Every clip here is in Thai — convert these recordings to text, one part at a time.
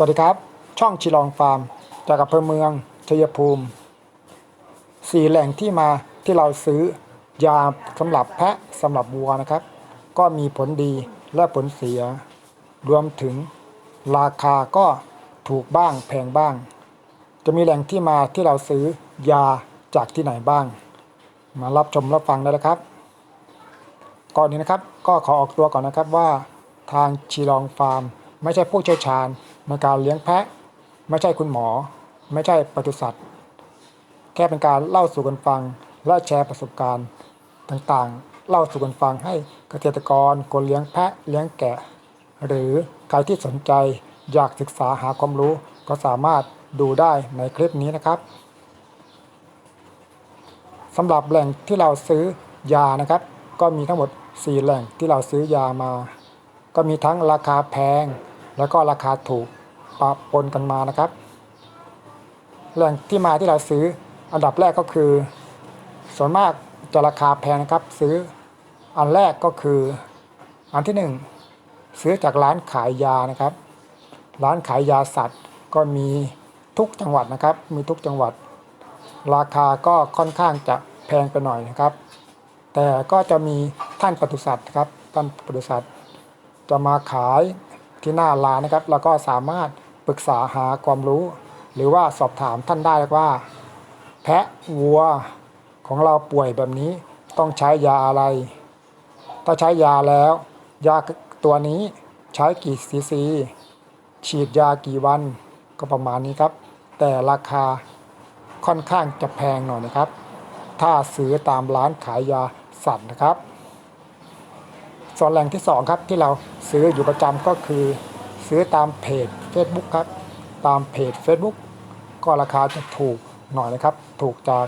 สวัสดีครับ ช่องชิลองฟาร์ม จากอำเภอเมืองชัยภูมิสี่แหล่งที่มาที่เราซื้อยาสำหรับแพะสำหรับวัวนะครับ ก็มีผลดีและผลเสีย รวมถึงราคาก็ถูกบ้างแพงบ้าง จะมีแหล่งที่มาที่เราซื้อยาจากที่ไหนบ้าง มารับชมรับฟังได้นะครับ ก่อนนี้นะครับก็ขอออกตัวก่อนนะครับว่าทางชีลองฟาร์ม ไม่ใช่ผู้เชี่ยวชาญ ในการเลี้ยงแพะ ไม่ใช่คุณหมอ ไม่ใช่ปศุสัตว์ แค่เป็นการเล่าสู่กันฟัง และแชร์ประสบการณ์ต่างๆ เล่าสู่กันฟังให้เกษตรกรคนเลี้ยงแพะเลี้ยงแกะ หรือใครที่สนใจอยากศึกษาหาความรู้ก็สามารถดูได้ในคลิปนี้นะครับสำหรับแหล่งที่เราซื้อยานะครับ ก็มีทั้งหมด 4 แหล่งที่เราซื้อยามา ก็มีทั้งราคาแพง แล้วก็ราคาถูก ปะปนกันมานะครับแหล่งที่มาที่เราซื้ออันดับแรกก็คือ ส่วนมากจะราคาแพงนะครับ ซื้ออันแรกก็คือ อันที่หนึ่งซื้อจากร้านขายยานะครับ ร้านขายยาสัตว์ก็มีทุกจังหวัดนะครับ มีทุกจังหวัด ราคาก็ค่อนข้างจะแพงไปหน่อยนะครับ แต่ก็จะมีท่านปศุสัตว์ครับท่านปศุสัตว์จะมาขายที่หน้าร้านนะครับ แล้วก็สามารถ ปรึกษาหาความรู้ หรือว่าสอบถามท่านได้ว่า แพะวัวของเราป่วยแบบนี้ต้องใช้ยาอะไร ถ้าใช้ยาแล้ว ยาตัวนี้ใช้กี่ซีซี ฉีดยากี่วันก็ประมาณนี้ครับ แต่ราคาค่อนข้างจะแพงหน่อยนะครับ ถ้าซื้อตามร้านขายยาสัตว์นะครับ ส่วนแหล่งที่สองครับที่เราซื้ออยู่ประจำก็คือ ซื้อตามเพจ Facebook ครับ ตามเพจ Facebook ก็ราคาจะถูกหน่อยนะครับ ถูกจาก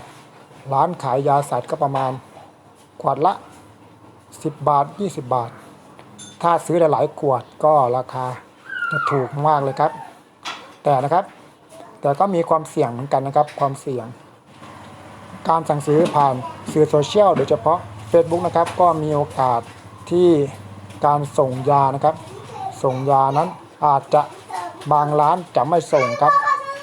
ร้านขายยาสัตว์ก็ประมาณขวดละ 10 บาท 20 บาท ถ้าซื้อหลายๆขวดก็ราคาจะถูกมากเลยครับ แต่นะครับ แต่ก็มีความเสี่ยงเหมือนกันนะครับ ความเสี่ยง การสั่งซื้อผ่านสื่อโซเชียลโดยเฉพาะ Facebook นะครับ ก็มีโอกาสที่การส่งยานะครับ ส่งยานั้น อาจจะบางร้านจะไม่ส่งครับ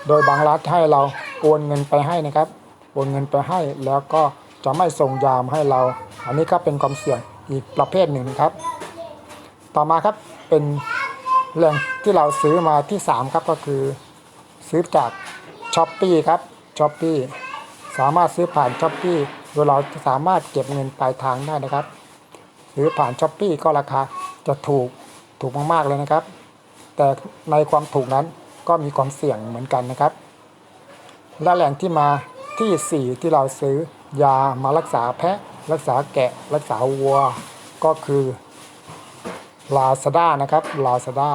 โดยบางร้านให้เราโอนเงินไปให้นะครับโอนเงินไปให้แล้วก็จะไม่ส่งยามให้เรา อันนี้ก็เป็นความเสี่ยงอีกประเภทหนึ่งครับ ต่อมาครับเป็นแหล่องที่เราซื้อมาที่3ครับก็คือซื้อจากช้อปปีครับช้อปปีสามารถซื้อผ่านช้อปปีโดยเราสามารถเก็บเงินปลายทางได้นะครับซื้อผ่านช้อปปีก็ราคาจะถูกถูกมากๆเลยนะครับ แต่ในความถูกนั้นก็มีความเสี่ยงเหมือนกันนะครับ และแหล่งที่มาทีสี่4 ที่เราซื้อยามารักษาแพะ รักษาแกะ รักษาวัว ก็คือ Lazada นะครับ Lazada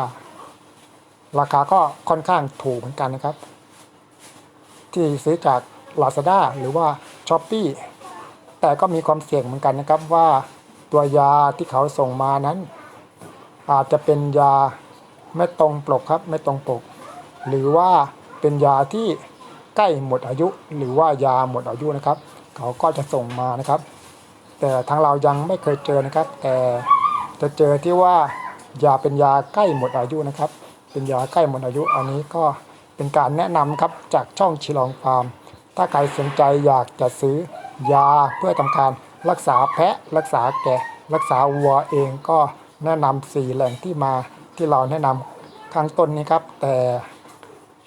ราคาก็ค่อนข้างถูกเหมือนกันนะครับ ที่ซื้อจาก Lazada หรือว่า s h อ p e e แต่ก็มีความเสี่ยงเหมือนกันนะครับว่าตัวยาที่เขาส่งมานั้น อาจจะเป็นยา ไม่ตรงปกครับไม่ตรงปก หรือว่าเป็นยาที่ใกล้หมดอายุ หรือว่ายาหมดอายุนะครับ เขาก็จะส่งมานะครับ แต่ทางเรายังไม่เคยเจอนะครับ แต่จะเจอที่ว่ายาเป็นยาใกล้หมดอายุนะครับ เป็นยาใกล้หมดอายุอันนี้ก็เป็นการแนะนำครับจากช่องชิลองฟาร์ม ถ้าใครสนใจอยากจะซื้อยาเพื่อทำการรักษาแพะรักษาแกะ รักษาวัวเองก็แนะนำสี่แหล่งที่มา ที่เราแนะนำข้างต้นนี้ครับ แต่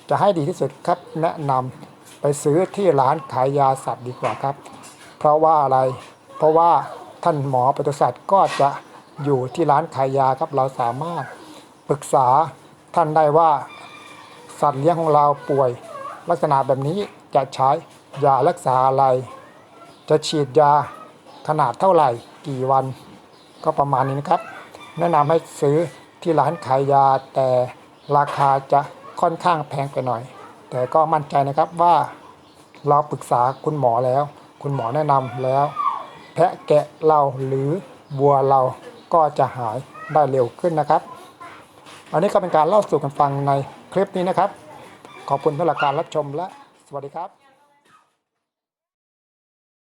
จะให้ดีที่สุดครับแนะนำไปซื้อที่ร้านขายยาสัตว์ดีกว่าครับ เพราะว่าอะไร เพราะว่าท่านหมอปศุสัตว์ก็จะอยู่ที่ร้านขายยาครับเราสามารถปรึกษาท่านได้ว่าสัตว์เลี้ยงของเราป่วย ลักษณะแบบนี้จะใช้ยารักษาอะไร จะฉีดยาขนาดเท่าไหร่กี่วัน ก็ประมาณนี้นะครับ แนะนำให้ซื้อ ที่ร้านขายยา แต่ราคาจะค่อนข้างแพงไปหน่อย แต่ก็มั่นใจนะครับว่าเราปรึกษาคุณหมอแล้ว คุณหมอแนะนำแล้ว แพะแกะเราหรือวัวเราก็จะหายได้เร็วขึ้นนะครับ อันนี้ก็เป็นการเล่าสู่กันฟังในคลิปนี้นะครับ ขอบคุณสำหรับการรับชมและสวัสดีครับ